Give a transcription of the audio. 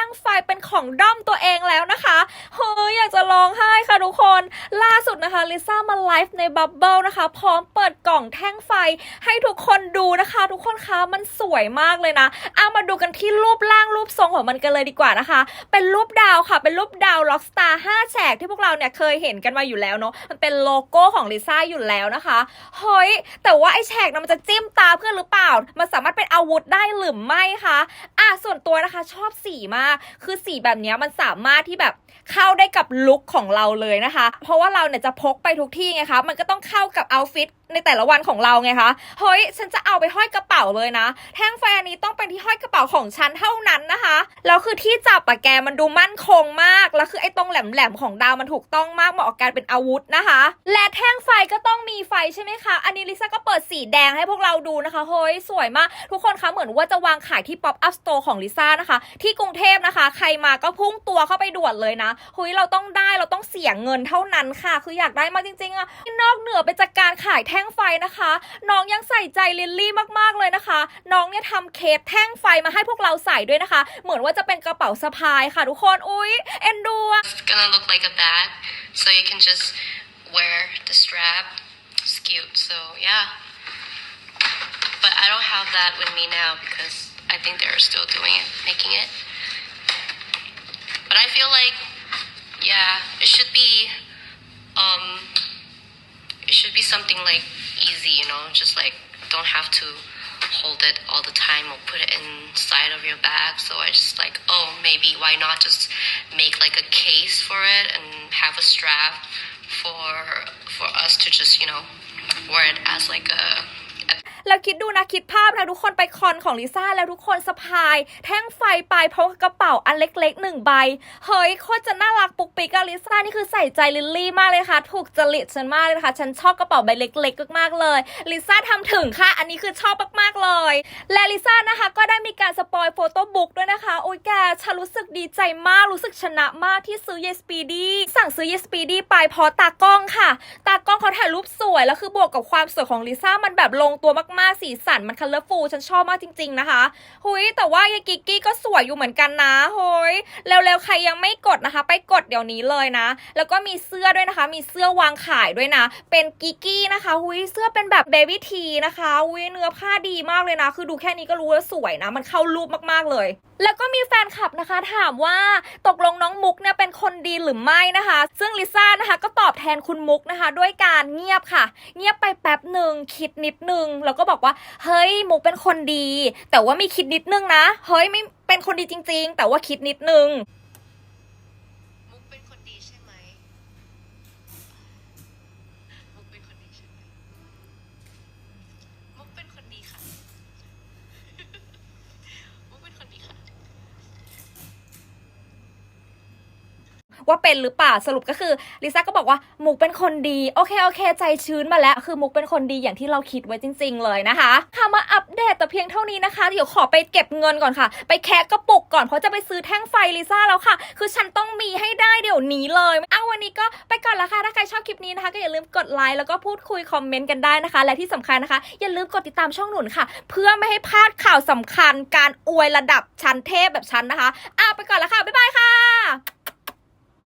ท่งไฟเป็นของด้อมตัวเองแล้วนะคะเฮ้ยอยากจะร้องไห้ค่ะทุกคนล่าสุดนะคะลิซ่ามาไลฟ์ในบับเบิลนะคะ พร้อมเปิดกล่องแท่งไฟให้ทุกคนดูนะคะ ทุกคนคะมันสวยมากเลยนะเอามาดูกันที่รูปร่างรูปทรงของมันกันเลยดีกว่านะคะ เป็นรูปดาวค่ะ เป็นรูปดาวล็อกสตาร์5แฉกที่พวกเราเนี่ยเคยเห็นกันมาอยู่แล้วเนาะมันเป็นโลโก้ของลิซ่าอยู่แล้วนะคะเฮ้ยแต่ว่าไอ้แฉกนะมันจะจิ้มตาเพื่อนหรือเปล่า มันสามารถเป็นอาวุธได้หรือไม่คะ อะส่วนตัวนะคะชอบสีมาก คือสีแบบนี้มันสามารถที่แบบเข้าได้กับลุคของเราเลยนะคะ เพราะว่าเราเนี่ยจะพกไปทุกที่ไงคะ มันก็ต้องเข้ากับเอาฟิต ในแต่ละวันของเราไงคะ เฮ้ย ฉันจะเอาไปห้อยกระเป๋าเลยนะ แท่งไฟอันนี้ต้องเป็นที่ห้อยกระเป๋าของฉันเท่านั้นนะคะ แล้วคือที่จับอะแกมันดูมั่นคงมาก แล้วคือไอ้ตรงแหลมๆของดาวมันถูกต้องมากเหมาะกับการเป็นอาวุธนะคะ และแท่งไฟก็ต้องมีไฟใช่ไหมคะ อันนี้ลิซ่าก็เปิดสีแดงให้พวกเราดูนะคะ เฮ้ย สวยมาก ทุกคนคะ เหมือนว่าจะวางขายที่ Pop Up Store ของลิซ่านะคะ ที่กรุงเทพนะคะ ใครมาก็พุ่งตัวเข้าไปด่วนเลยนะเฮ้ย เราต้องได้ เราต้องเสียเงินเท่านั้นค่ะ คืออยากได้มากจริงๆอะนอกเหนือไปจากการขายแท่ท่งไฟนะคะ น้องยังใส่ใจลิลลี่มากๆเลยนะคะ น้องเนี่ยทำเคปแท่งไฟมาให้พวกเราใส่ด้วยนะคะ เหมือนว่าจะเป็นกระเป๋าสะพายค่ะทุกคนอุ๊ยเอ็นดูอะ It's gonna look like a bag, so you can just wear the strap. It's cute, so yeah. But I don't have that with me now because I think they're still doing it, making it. But I feel like, yeah, it should be, um, it should be something like easy, you know, just like don't have to hold it all the time or put it inside of your bag. So I just like, oh, maybe why not just make like a case for it and have a strap for for us to just you know wear it as like a แล้วคิดดูนะคิดภาพนะทุกคนไปคอนของลิซ่าแล้วทุกคนสะพาย แท่งไฟไปพร้อมกระเป๋าอันเล็กๆหนึ่งใบ เฮ้ยโคตรจะน่ารักปุกปิกอะลิซ่านี่คือใส่ใจลิลลี่มากเลยค่ะ ถูกจริตฉันมากเลยค่ะ ฉันชอบกระเป๋าใบเล็กๆมากๆเลยลิซ่าทำถึงค่ะ อันนี้คือชอบมากๆเลย และลิซ่านะคะก็ได้มีการสปอยโฟโต้บุ๊กด้วย โอ้ยแกฉันรู้สึกดีใจมากรู้สึกชนะมากที่ซื้อเยสปีดีสั่งซื้อเยสปีดีไปเพราะตากล้องค่ะ ตากล้องเขาถ่ายรูปสวย แล้วคือบวกกับความสวยของลิซ่ามันแบบลงตัวมากๆ สีสันมันคัลเลอร์ฟูฉันชอบมากจริง ๆ นะคะหุยแต่ว่ายากิกกี้ก็สวยอยู่เหมือนกันนะเฮ้ยเร็วๆใครยังไม่กดนะคะ ไปกดเดี๋ยวนี้เลยนะ แล้วก็มีเสื้อด้วยนะคะ มีเสื้อวางขายด้วยนะ เป็นกิกกี้นะคะหุยเสื้อเป็นแบบเบบี้ทีนะคะหุยเนื้อผ้าดีมากเลยนะ คือดูแค่นี้ก็รู้ว่าสวยนะ มันเข้ารูปมากๆเลย แล้วก็มีแฟนคลับนะคะถามว่าตกลงน้องมุกเนี่ยเป็นคนดีหรือไม่นะคะ ซึ่งลิซ่านะคะก็ตอบแทนคุณมุกนะคะ ด้วยการเงียบค่ะ เงียบไปแป๊บหนึ่งคิดนิดนึงแล้วก็บอกว่า เฮ้ยมุกเป็นคนดี แต่ว่ามีคิดนิดนึงนะ เฮ้ยไม่เป็นคนดีจริง ๆ แต่ว่าคิดนิดนึง มุกเป็นคนดีใช่ไหมมุกเป็นคนดีใช่ไหมมุกเป็นคนดีค่ะ มุกเป็นคนดีค่ะ ว่าเป็นหรือเปล่าสรุปก็คือลิซ่าก็บอกว่ามุกเป็นคนดี โอเคโอเค ใจชื้นมาแล้ว คือมุกเป็นคนดีอย่างที่เราคิดไว้จริง ๆ เลยนะคะค่ะมาอัปเดตแต่เพียงเท่านี้นะคะ เดี๋ยวขอไปเก็บเงินก่อนค่ะ ไปแคะกระปุกก่อนเพราะจะไปซื้อแท่งไฟลิซ่าแล้วค่ะ คือฉันต้องมีให้ได้เดี๋ยวนี้เลยเอาวันนี้ก็ไปก่อนละค่ะถ้าใครชอบคลิปนี้นะคะก็อย่าลืมกดไลค์แล้วก็พูดคุยคอมเมนต์กันได้นะคะ และที่สำคัญนะคะ อย่าลืมกดติดตามช่องหนุนค่ะ เพื่อไม่ให้พลาดข่าวสำคัญการอวยระดับชั้นเทพแบบฉันนะคะอ้าไปก่อนละค่ะบ๊ายบายค่ะ